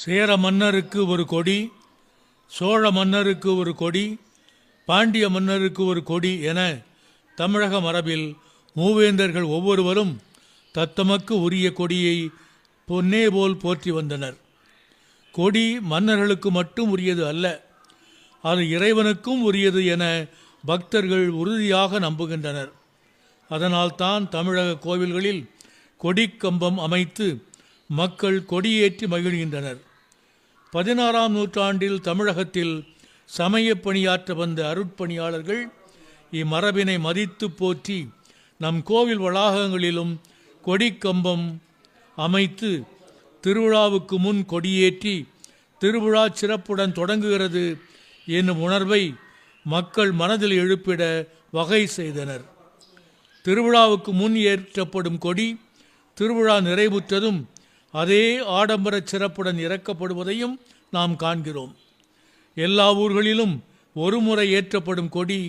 சேர மன்னருக்கு ஒரு கொடி சோழ மன்னருக்கு ஒரு கொடி பாண்டிய மன்னருக்கு ஒரு கொடி என தமிழக மரபில் மூவேந்தர்கள் ஒவ்வொருவரும் தத்தமக்கு உரிய கொடியை பொன்னே போல் போற்றி வந்தனர். கொடி மன்னர்களுக்கு மட்டும் உரியது அல்ல அது இறைவனுக்கும் உரியது என பக்தர்கள் உறுதியாக நம்புகின்றனர். அதனால்தான் தமிழக கோவில்களில் கொடிக்கம்பம் அமைத்து மக்கள் கொடியேற்றி மகிழ்கின்றனர். பதினாறாம் நூற்றாண்டில் தமிழகத்தில் சமயப் பணியாற்ற வந்த அருட்பணியாளர்கள் இம்மரபினை மதித்து போற்றி நம் கோவில் வளாகங்களிலும் கொடிக்கம்பம் அமைத்து திருவிழாவுக்கு முன் கொடியேற்றி திருவிழா சிறப்புடன் தொடங்குகிறது என்னும் உணர்வை மக்கள் மனதில் எழுப்பிட வகை செய்தனர். திருவிழாவுக்கு முன் ஏற்றப்படும் கொடி திருவிழா நிறைவுற்றதும் அதே ஆடம்பர சிறப்புடன் இறக்கப்படுவதையும் நாம் காண்கிறோம். எல்லா ஊர்களிலும் ஒரு முறை ஏற்றப்படும் கொடி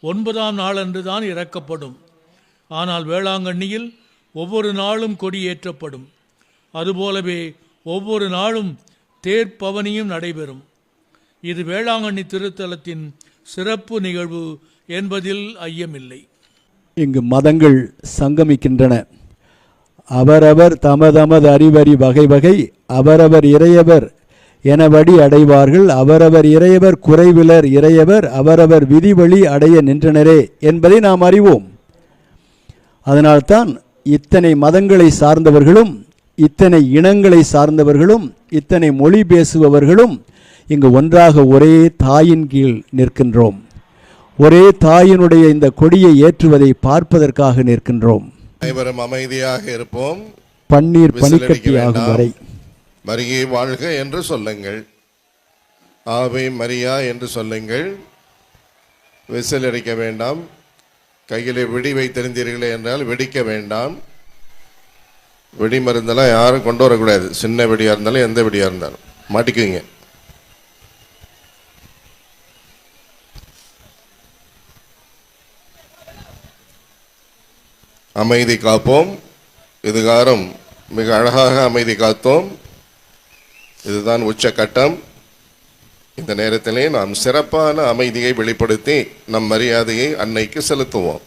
ஒன்பதாம் நாளன்று தான் இறக்கப்படும். ஆனால் வேளாங்கண்ணியில் ஒவ்வொரு நாளும் கொடி ஏற்றப்படும். அதுபோலவே ஒவ்வொரு நாளும் தேர்ப்பவனியும் நடைபெறும். இது வேளாங்கண்ணி திருத்தலத்தின் சிறப்பு நிகழ்வு என்பதில் ஐயமில்லை. இங்கு மதங்கள் சங்கமிக்கின்றன. அவரவர் தமதமது அறிவறி வகை வகை அவரவர் இறையவர் எனபடி அடைவார்கள். அவரவர் இறையவர் குறைவிலர் இறையவர் அவரவர் விதிவழி அடைய நின்றனரே என்பதை நாம் அறிவோம். அதனால்தான் இத்தனை மதங்களை சார்ந்தவர்களும் இத்தனை இனங்களை சார்ந்தவர்களும் இத்தனை மொழி பேசுபவர்களும் இங்கு ஒன்றாக ஒரே தாயின் கீழ் நிற்கின்றோம். ஒரே தாயினுடைய இந்த கொடியை ஏற்றுவதை பார்ப்பதற்காக நிற்கின்றோம். அனைவரும் அமைதியாக இருப்போம். பன்னீர் பனிக்கட்டியாகும் வேண்டாம். வரை. மரியே வாழ்க என்று சொல்லுங்கள். ஆவே மரியா என்று சொல்லுங்கள். விசில் அடிக்க வேண்டாம். கையிலே வெடி வைத்திருந்தீர்களே என்றால் வெடிக்க வேண்டாம். வெடி மருந்தெல்லாம் யாரும் கொண்டு வரக்கூடாது. சின்ன வெடியாக இருந்தாலும் எந்த வெடியாக இருந்தாலும். மாட்டிக்குவீங்க. அமைதி காப்போம். இதுகாரம் மிக அழகாக அமைதி காத்தோம். இதுதான் உச்சக்கட்டம். இந்த நேரத்திலே நாம் சிறப்பான அமைதியை வெளிப்படுத்தி நம் மரியாதையை அன்னைக்கு செலுத்துவோம்.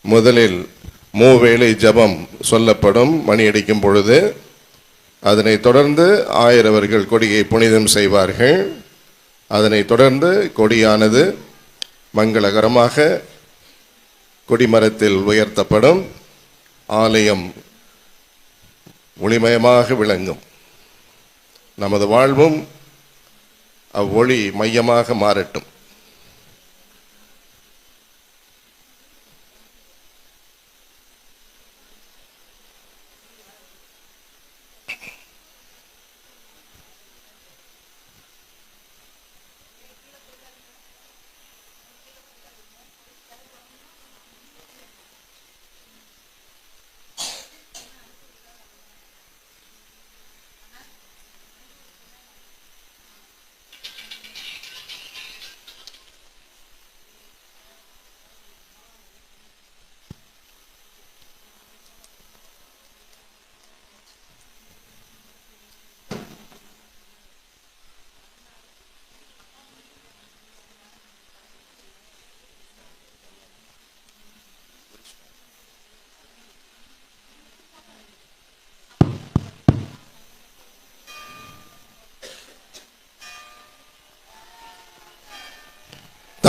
முதலில் மூவேளை ஜெபம் சொல்லப்படும் மணி அடிக்கும் பொழுது அதனைத் தொடர்ந்து ஆயிரவர்கள் கொடியை புனிதம் செய்வார்கள். அதனைத் தொடர்ந்து கொடியானது மங்களகரமாக கொடிமரத்தில் உயர்த்தப்படும் ஆலயம் ஒளிமயமாக விளங்கும். நமது வாழ்வும் அவ்வொளி மையமாக மாறட்டும்.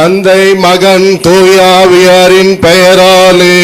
தந்தை மகன் தூயாவியாரின் பெயராலே.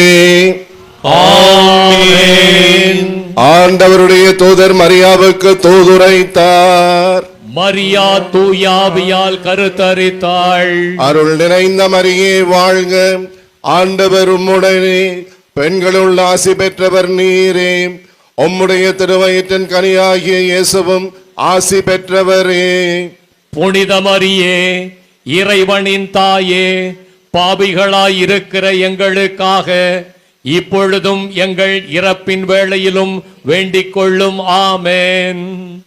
ஆண்டவருடைய தூதர் மரியாவுக்கு தூதுரைத்தார். மரியா தூயாவியால் கருத்தரித்தாள். அருள் நிறைந்த மரியே வாழ்க. ஆண்டவர் உம்முடனே. பெண்களுள் ஆசி பெற்றவர் நீரே. உம்முடைய திருவயிற்றின் கனியாகிய இயேசுவும் ஆசி பெற்றவரே. புனித மரியே இறைவனின் தாயே பாவிகளாய் இருக்கிற எங்களுக்காக இப்பொழுதும் எங்கள் இறப்பின் வேளையிலும் வேண்டிக் கொள்ளும் ஆமென்.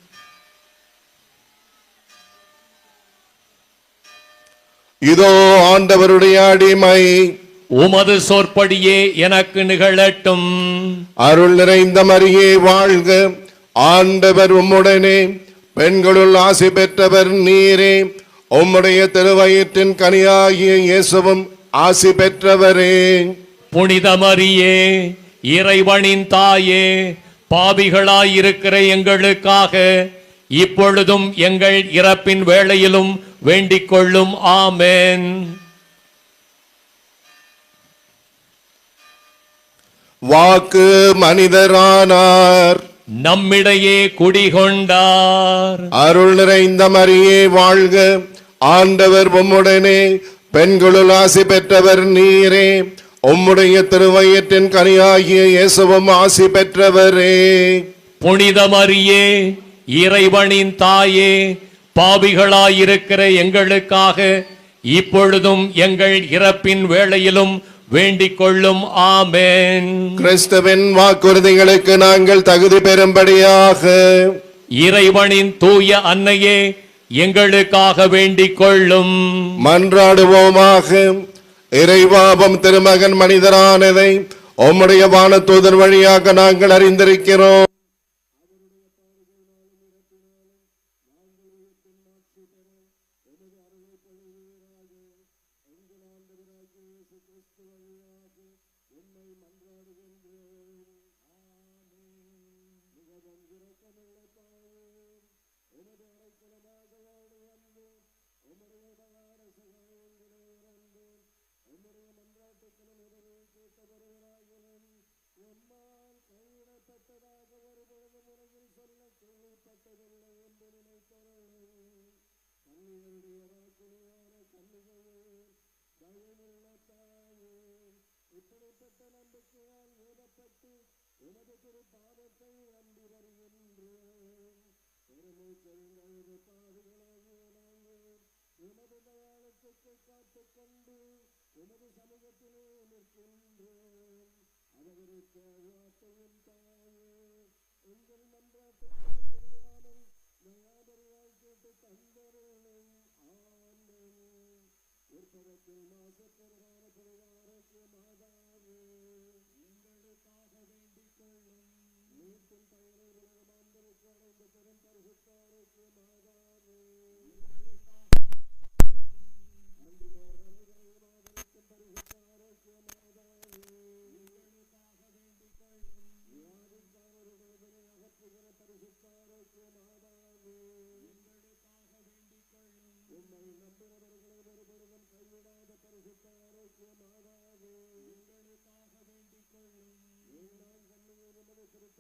இதோ ஆண்டவருடைய அடிமை. உமது சொற்படியே எனக்கு நிகழட்டும். அருள் நிறைந்த மரியே வாழ்க. ஆண்டவர் உம்முடனே பெண்களுள் ஆசி பெற்றவர் நீரே. உம்முடைய திருவயிற்றின் கனியாகிய இயேசுவும் ஆசி பெற்றவரே. புனித மரியே இறைவனின் தாயே பாவிகளாயிருக்கிற எங்களுக்காக இப்பொழுதும் எங்கள் இறப்பின் வேளையிலும் வேண்டிக் கொள்ளும். ஆமென். வாக்கு மனிதரானார். நம்மிடையே குடிகொண்டார். அருள் நிறைந்த மரியே வாழ்க. ஆண்டவர் உம்முடனே பெண்களுள் ஆசி பெற்றவர் நீரே. உம்முடைய திருவயிற்றின் கனியாகிய இயேசுவும் ஆசி பெற்றவரே. புனித மரியே இறைவனின் தாயே பாவிகளாயிருக்கிற எங்களுக்காக இப்பொழுதும் எங்கள் இறப்பின் வேளையிலும் வேண்டிக் கொள்ளும். ஆமென். கிறிஸ்துவின் வாக்குறுதிகளுக்கு நாங்கள் தகுதி பெறும்படியாக. இறைவனின் தூய அன்னையே எங்களுக்காக வேண்டிக் கொள்ளும். மன்றாடுவோமாக. இறைவாபம் திருமகன் மனிதரானதை உம்முடைய வானத்தூதர் வழியாக நாங்கள் அறிந்திருக்கிறோம். கேட்டவர்களாகவும் எம்மால் கைவிடப்பட்டதாக ஒருபொழுதும் உலகில் சொல்ல கேள்விப்பட்டதில்லை என்று நினைத்தவர்கள் கல்லிகளுடைய வாழ்க்கையான கல்லுகளே பயனுள்ள தாயே இப்படிப்பட்ட நம்பிக்கையால் ஏதப்பட்டு உனது திருப்பாதத்தை நம்பி வருகின்றேன் பெருமை தெரிந்த பாடுகளாகிய நாங்கள் உனது தயாளத்துக்கு காத்துக்கொண்டு உமது சமூகத்திலே நிற்கின்றேன் அளவிருக்க வார்த்தையின் தாயே. உங்கள் மன்றாட்டத்தை தயாதரையாய் கேட்டு தந்தருளும். ஆண்டும் உற்பதத்தில் மாசப்பிரதான பரிகாரத்திய மாதாவே. எங்களுக்காக வேண்டிக் கொள்ளும். மீட்டும் பெயரை உலகமாந்தருக்கு அடைந்த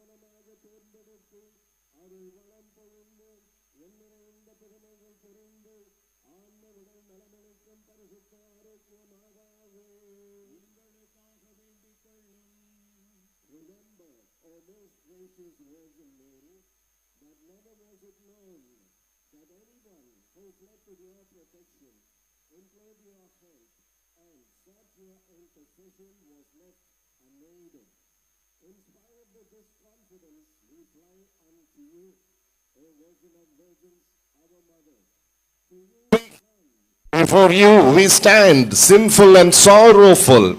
தகப்பனமாக தேர்ந்தெடுத்து அது வளம் பொழிந்து என்னுடைய இந்த பெருமைகள் தெரிந்து நலமளிக்கும் பரிசுத்த உங்களுக்காக வேண்டிக் கொள்ளும் Remember, O most gracious Virgin Mary, that never was it known that anyone who fled to your protection, implored your help, and sought your intercession was left unaided. Inspired this confidence, we fly unto you, Virgin of Virgins, our Mother. You before you we stand, sinful and sorrowful.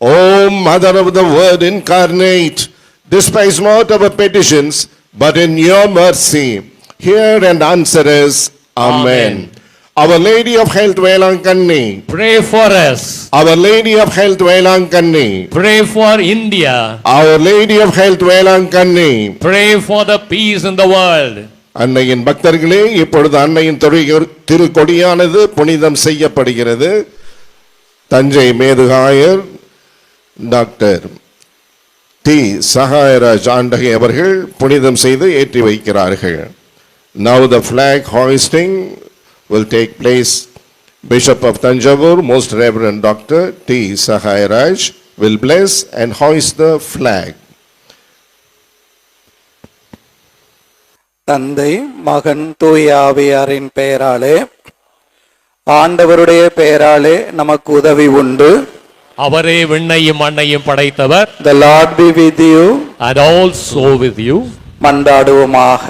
O Mother of the Word incarnate, despise not our petitions, but in your mercy, hear and answer us. Amen. Amen. Our Lady of Health Velankanni, Pray for us. Our Lady of Health Velankanni, Pray for India. Our Lady of Health Velankanni. Pray for the peace in the world. அன்னையின் பக்தர்களே இப்பொழுது அன்னையின் திருக்கொடியானது புனிதம் செய்யப்படுகிறது தஞ்சை மேதுகாயர் doctor D Sahayaraj ஆண்டகை அவர்கள் புனிதம் செய்து ஏற்றி வைக்கிறார்கள் now the flag hoisting will take place bishop of tanjavur most reverend dr t sahayaraj will bless and hoist the flag தந்தை மகன் தூய ஆவியாரின் பெயராலே ஆண்டவருடைய பெயராலே நமக்கு உதவி உண்டு அவரே விண்ணையும் மண்ணையும் படைத்தவர் The Lord be with you and also with you. மன்றாடுவோமாக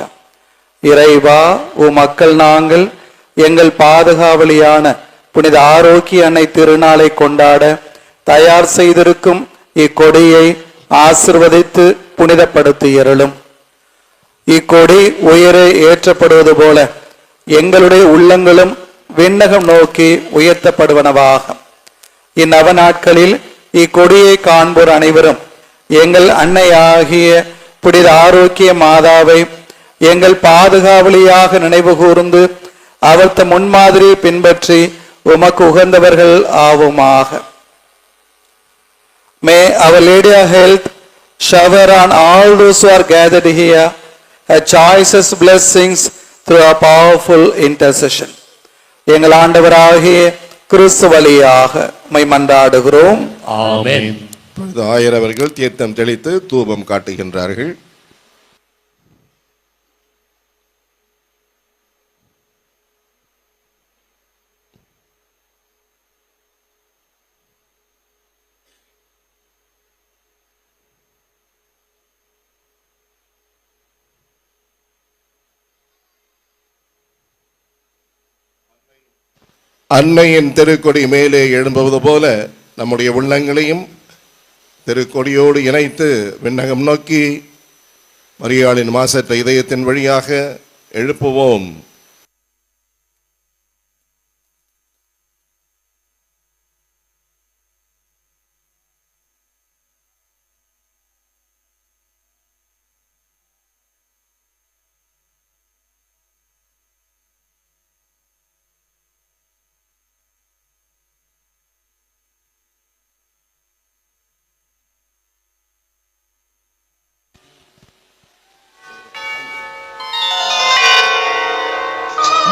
இறைவா உம் மக்கள் நாங்கள் எங்கள் பாதுகாவலியான புனித ஆரோக்கிய அன்னை திருநாளை கொண்டாட தயார் செய்திருக்கும் இக்கொடியை ஆசிர்வதித்து புனிதப்படுத்தியருளும் இக்கொடி உயரே ஏற்றப்படுவது போல எங்களுடைய உள்ளங்களும் விண்ணகம் நோக்கி உயர்த்தப்படுவனவாகும் இந்நவ நாட்களில் இக்கொடியை காண்போர் அனைவரும் எங்கள் அன்னையாகிய புனித ஆரோக்கிய மாதாவை எங்கள் பாதுகாவலியாக நினைவு கூர்ந்து அவர்த்த முன்மாதிரியை பின்பற்றி உமக்கு உகந்தவர்கள் ஆவோமாக Lady of Health shower on all those who are gathered here her choicest blessings through a powerful intercession. எங்கள் ஆண்டவராகிய கிறிஸ்து வழியாக மை மன்றாடுகிறோம். இப்பொழுது ஆயிரவர்கள் தீர்த்தம் தெளித்து தூபம் காட்டுகின்றார்கள் அன்னையின் திருக்கொடி மேலே எழும்புவது போல நம்முடைய உள்ளங்களையும் திருக்கொடியோடு இணைத்து விண்ணகம் நோக்கி மரியாளின் மாசற்ற இதயத்தின் வழியாக எழுப்புவோம்.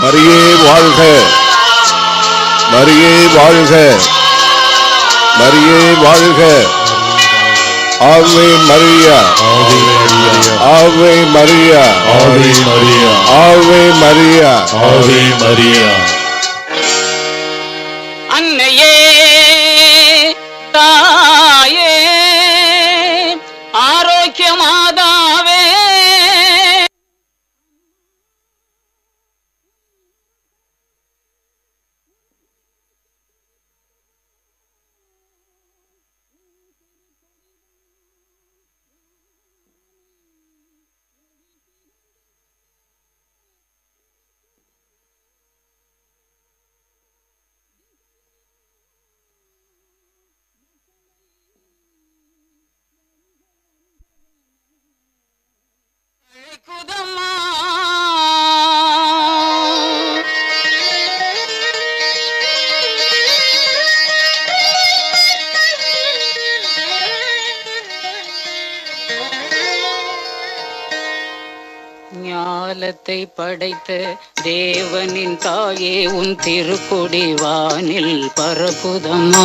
மரியே வாழ்க மரியே வாழ்க மரியே வாழ்க ஆவே மரியா ஆவே மரியா Ave Maria. ஆவே மரியா Ave Maria. உலகை படைத்த தேவனின் தாயே உன் திருக்குடி வானில் பரப்புதம்மா.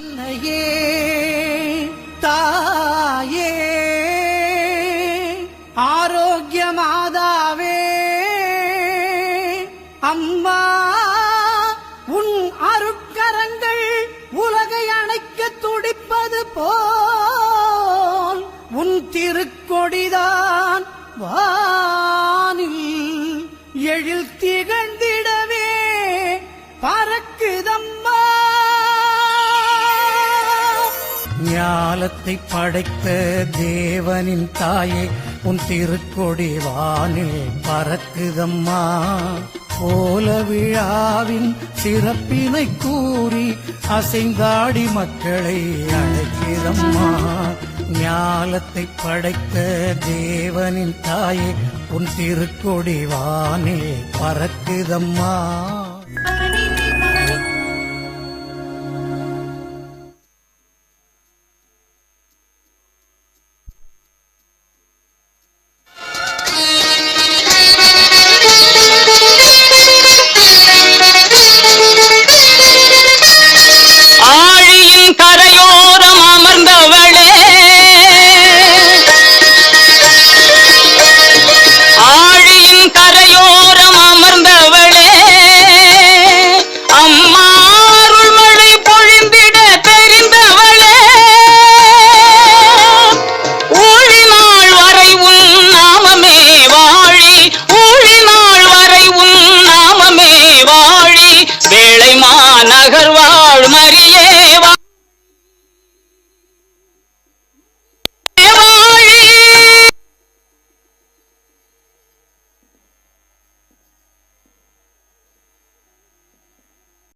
போல் உன் திருக்கொடிதான் வானில் எழில் திகழ்ந்திடவே பறக்குதம்மா. ஞாலத்தை படைத்த தேவனின் தாயே உன் திருக்கொடி வானில் பறக்குதம்மா. கோல விழாவின் சிறப்பினை கூறி அசைந்தாடி மக்களை அழைக்கிறம்மா. ஞாலத்தை படைத்த தேவனின் தாயே உன் திருக்கொடிவானே பறக்குதம்மா.